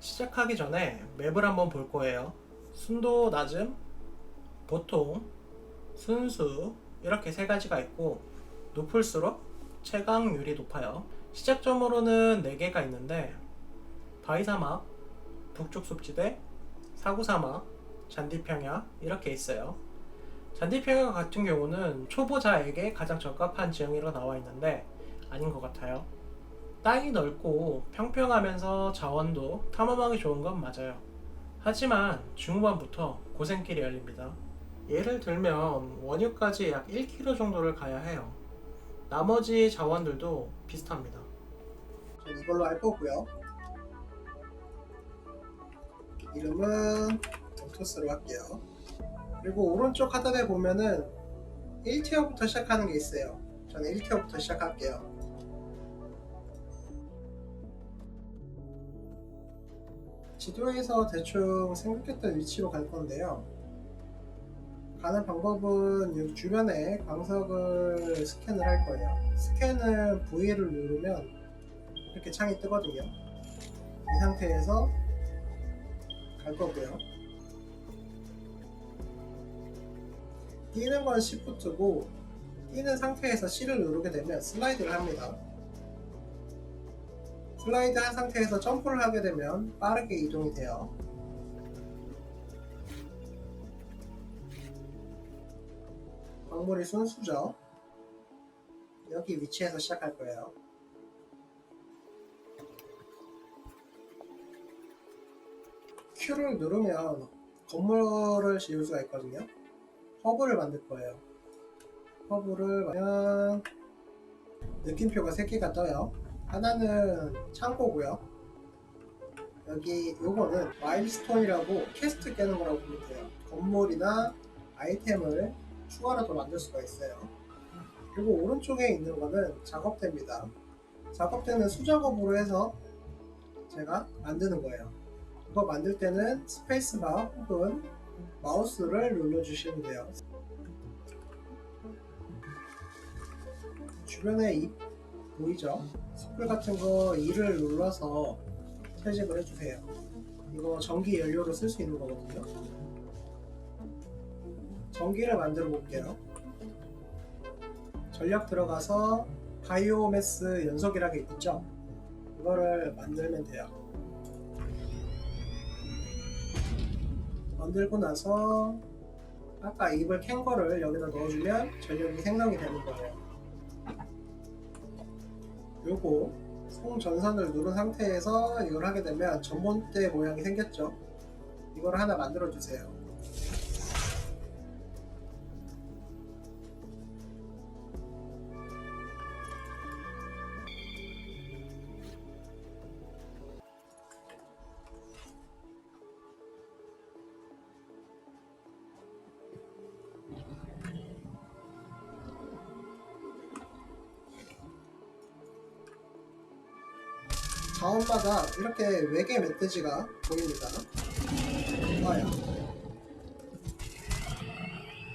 시작하기 전에 맵을 한번 볼 거예요. 순도 낮음, 보통, 순수 이렇게 세 가지가 있고 높을수록 채광률이 높아요. 시작점으로는 4개가 있는데 바위사막, 북쪽 숲지대, 사구사막, 잔디평야 이렇게 있어요. 잔디평야 같은 경우는 초보자에게 가장 적합한 지형이라고 나와 있는데 아닌 것 같아요. 땅이 넓고 평평하면서 자원도 탐험하기 좋은 건 맞아요. 하지만 중후반부터 고생길이 열립니다. 예를 들면 원유까지 약 1km 정도를 가야 해요. 나머지 자원들도 비슷합니다. 전 이걸로 할 거고요. 이름은 덩토스로 할게요. 그리고 오른쪽 하단에 보면은 1티어부터 시작하는 게 있어요. 저는 1티어부터 시작할게요. 지도에서 대충 생각했던 위치로 갈 건데요. 가는 방법은 주변에 광석을 스캔을 할 거예요. 스캔은 V를 누르면 이렇게 창이 뜨거든요. 이 상태에서 갈 거고요. 뛰는 건 Shift고 뛰는 상태에서 C를 누르게 되면 슬라이드를 합니다. 슬라이드 한 상태에서 점프를 하게 되면 빠르게 이동이 돼요. 광물이 순수죠. 여기 위치에서 시작할 거예요. Q를 누르면 건물을 지을 수가 있거든요. 허브를 만들 거예요. 허브를 만면 느낌표가 3개가 떠요. 하나는 창고고요. 여기 요거는 마일스톤이라고 퀘스트 깨는 거라고 보면 돼요. 건물이나 아이템을 추가로 더 만들 수가 있어요. 그리고 오른쪽에 있는 거는 작업대입니다. 작업대는 수작업으로 해서 제가 만드는 거예요. 이거 만들 때는 스페이스바 혹은 마우스를 눌러주시면 돼요. 주변에 잎 보이죠? 숯불 같은 거 2를 눌러서 채집을 해주세요. 이거 전기 연료로 쓸 수 있는 거거든요. 전기를 만들어 볼게요. 전력 들어가서 바이오매스 연석이라는 게 있죠? 이거를 만들면 돼요. 만들고 나서 아까 잎을 캔 거를 여기다 넣어주면 전력이 생성이 되는 거예요. 요거 송 전선을 누른 상태에서 이걸 하게 되면 전봇대 모양이 생겼죠. 이걸 하나 만들어 주세요. 자원마다 이렇게 외계 멧돼지가 보입니다. 좋아요.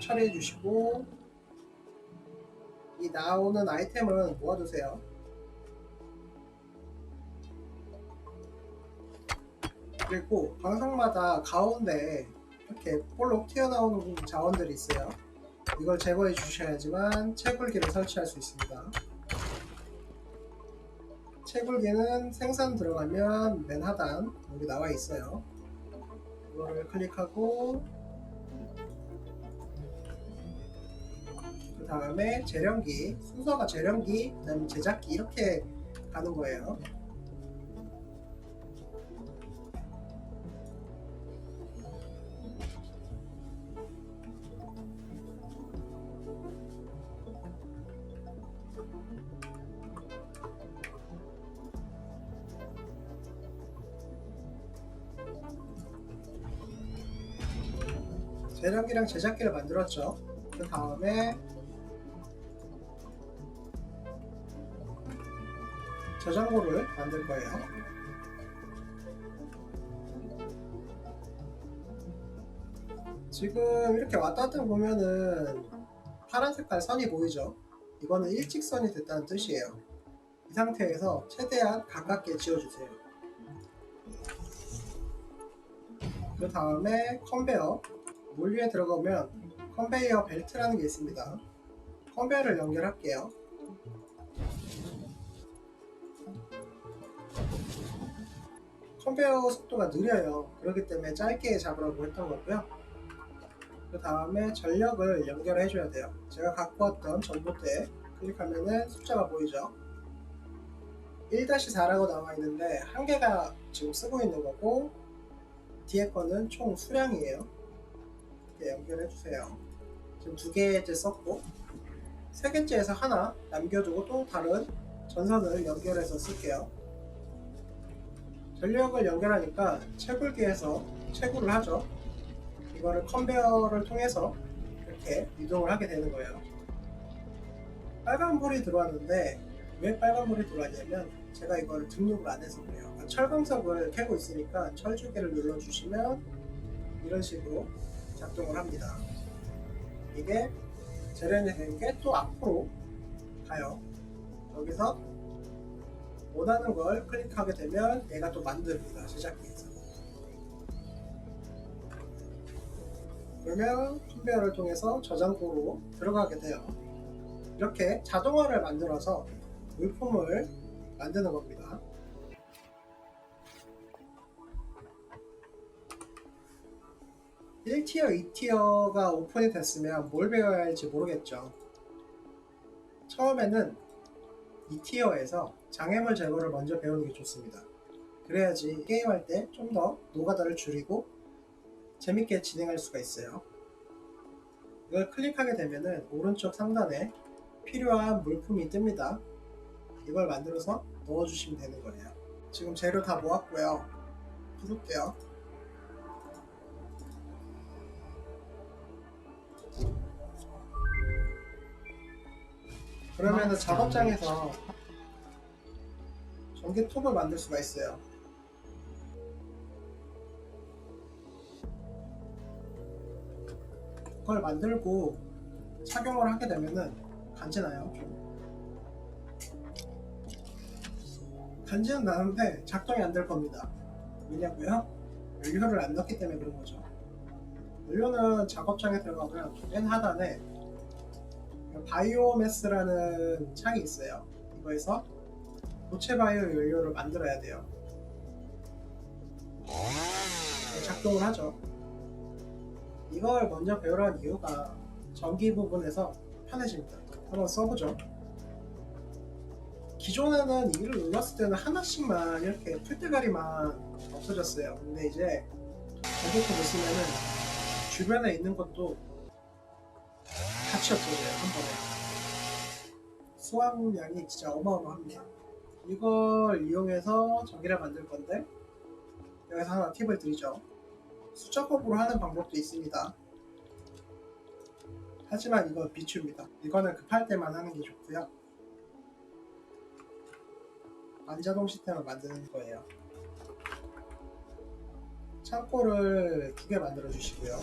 처리해 주시고 이 나오는 아이템은 모아두세요. 그리고 방송마다 가운데 이렇게 볼록 튀어나오는 자원들이 있어요. 이걸 제거해 주셔야지만 채굴기를 설치할 수 있습니다. 채굴기는 생산 들어가면 맨 하단 여기 나와 있어요. 이거를 클릭하고 그 다음에 재련기 순서가 재련기 그다음에 제작기 이렇게 가는 거예요. 재련기랑 제작기를 만들었죠. 그 다음에 저장고를 만들 거예요. 지금 이렇게 왔다 갔다 보면은 파란 색깔 선이 보이죠? 이거는 일직선이 됐다는 뜻이에요. 이 상태에서 최대한 가깝게 지어주세요. 그 다음에 컨베어 물 위에 들어가면 컨베이어 벨트라는 게 있습니다. 컨베어를 연결할게요. 컨베어 속도가 느려요. 그렇기 때문에 짧게 잡으라고 했던 거고요. 그 다음에 전력을 연결해 줘야 돼요. 제가 갖고 왔던 전봇대에 클릭하면은 숫자가 보이죠. 1-4라고 나와 있는데 한 개가 지금 쓰고 있는 거고 뒤에 거는 총 수량이에요. 이렇게 연결해 주세요. 지금 두 개째 썼고 세 개째에서 하나 남겨두고 또 다른 전선을 연결해서 쓸게요. 전력을 연결하니까 채굴기에서 채굴을 하죠. 이거를 컨베어를 통해서 이렇게 이동을 하게 되는 거예요. 빨간불이 들어왔는데 왜 빨간불이 들어왔냐면 제가 이거를 등록을 안 해서 그래요. 철광석을 캐고 있으니까 철주기를 눌러주시면 이런 식으로 작동을 합니다. 이게 게또 앞으로 가요. 여기서 원하는 걸 클릭하게 되면 얘가 또 만듭니다. 제작기에서. 그러면 컨베어를 통해서 저장고로 들어가게 돼요. 이렇게 자동화를 만들어서 물품을 만드는 겁니다. (1티어) (2티어가) 오픈이 됐으면 뭘 배워야 할지 모르겠죠 처음에는 2티어에서 장애물 제거를 먼저 배우는 게 좋습니다 그래야지 게임할 때 좀 더 노가다를 줄이고 재밌게 진행할 수가 있어요 이걸 클릭하게 되면은 오른쪽 상단에 필요한 물품이 뜹니다 이걸 만들어서 넣어주시면 되는 거예요. 지금 재료 다 모았고요. 부을게요. 그러면은 작업장에서 전기톱을 만들 수가 있어요. 그걸 만들고 착용을 하게 되면은 간지나요. 좀. 간지는 나는데 작동이 안 될 겁니다. 왜냐고요? 연료를 안 넣기 때문에 그런 거죠. 연료는 작업장에 들어가면 맨 하단에 바이오매스라는 창이 있어요. 이거에서 고체 바이오 연료를 만들어야 돼요. 네, 작동을 하죠. 이걸 먼저 배우라는 이유가 전기 부분에서 편해집니다. 한번 써보죠. 기존에는 이를 눌렀을 때는 하나씩만 이렇게 풀대가리만 없어졌어요. 근데 이제 전기톱을 쓰면은 주변에 있는 것도 같이 없어져요. 한 번에. 수확량이 진짜 어마어마합니다. 이걸 이용해서 전기를 만들 건데 여기서 하나 팁을 드리죠. 수작업으로 하는 방법도 있습니다. 하지만 이건 비추입니다. 이거는 급할 때만 하는 게 좋고요. 반자동 시스템을 만드는 거예요. 창고를 두 개 만들어 주시고요.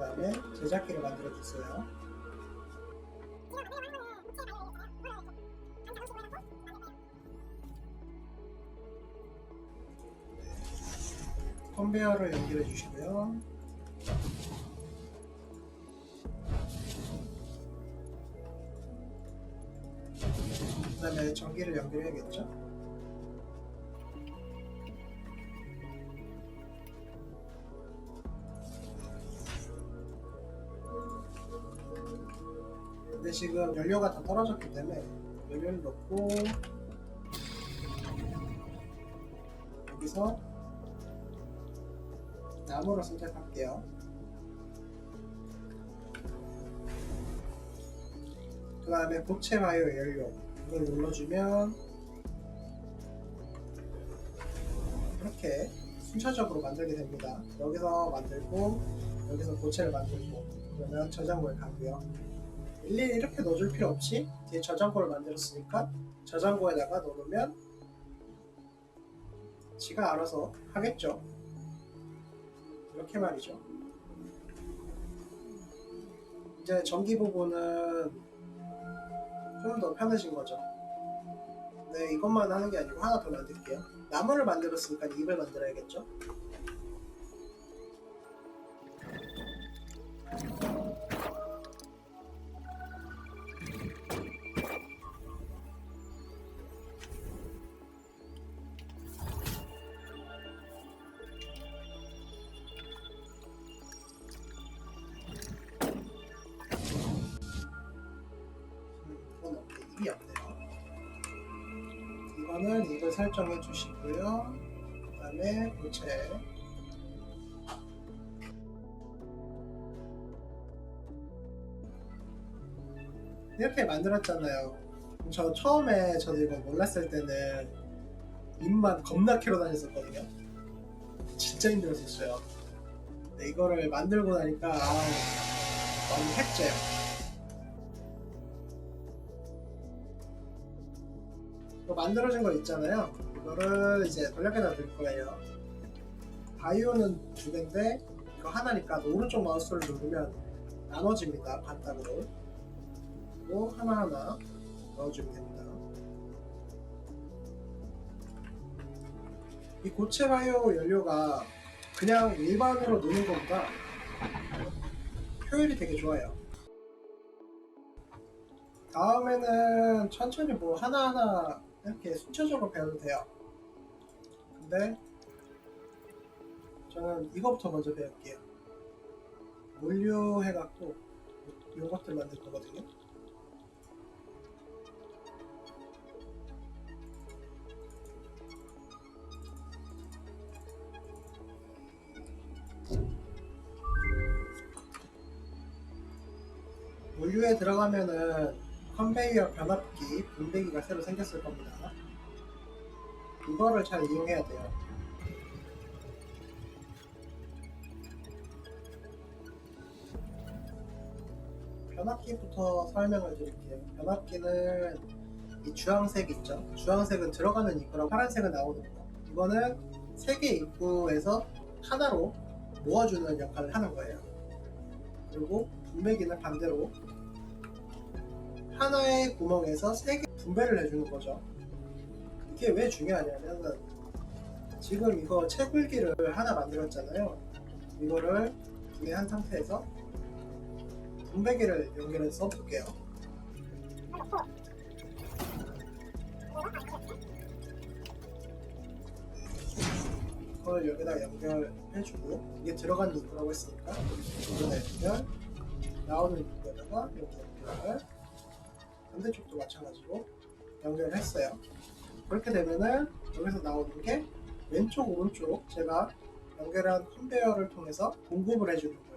그 다음에 제작기를 만들어 주세요. 컨베어를 연결해 주시고요. 그 다음에 전기를 연결해야겠죠? 근데 지금 연료가 다 떨어졌기 때문에 연료를 넣고 여기서 나무를 선택할게요. 그 다음에 고체 바이오 연료 이걸 눌러주면 이렇게 순차적으로 만들게 됩니다. 여기서 만들고 여기서 고체를 만들고 그러면 저장고에 가고요. 일일이 이렇게 넣어줄 필요 없이 뒤에 저장고를 만들었으니까 저장고에다가 넣으면 지가 알아서 하겠죠. 이렇게 말이죠. 이제 전기 부분은 좀 더 편해진 거죠. 네, 이것만 하는 게 아니고 하나 더 만들게요. 나무를 만들었으니까 입을 만들어야겠죠? 설정해 주시고요. 그 다음에 고체. 이렇게 만들었잖아요. 저 처음에 저도 이거 몰랐을 때는 입만 겁나 캐러 다녔었거든요. 진짜 힘들었었어요. 근데 이거를 만들고 나니까 아우, 했죠. 이 만들어진 거 있잖아요. 이거를 이제 돌려깨다 들 거예요. 바이오는 두 개인데 이거 하나니까 오른쪽 마우스를 누르면 나눠집니다. 반딱으로. 그리고 하나하나 넣어주면 됩니다. 이 고체 바이오 연료가 그냥 일반으로 넣는 것보다 효율이 되게 좋아요. 다음에는 천천히 뭐 하나하나 이렇게 순차적으로 배워도 돼요. 근데 저는 이거부터 먼저 배울게요. 물류 해갖고 요것들 만들 거거든요. 물류에 들어가면은 컨베이어 변압기, 분배기가 새로 생겼을 겁니다. 이거를 잘 이용해야 돼요. 변압기부터 설명을 드릴게요. 변압기는 이 주황색 있죠? 주황색은 들어가는 입구라고 파란색은 나오는 거. 이거는 세 개 입구에서 하나로 모아주는 역할을 하는 거예요. 그리고 분배기는 반대로 하나의 구멍에서 세 개 분배를 해주는 거죠. 이게 왜 중요하냐면 지금 이거 채굴기를 하나 만들었잖아요. 이거를 분해한 상태에서 분배기를 연결해서 볼게요. 그걸 여기다 연결해주고 이게 들어간 입구라고 했으니까 여기다 연결 나오는 입구에다가 여기 연결 반대쪽도 마찬가지로 연결을 했어요. 그렇게 되면은 여기서 나오는 게 왼쪽 오른쪽 제가 연결한 컨베이어를 통해서 공급을 해주는.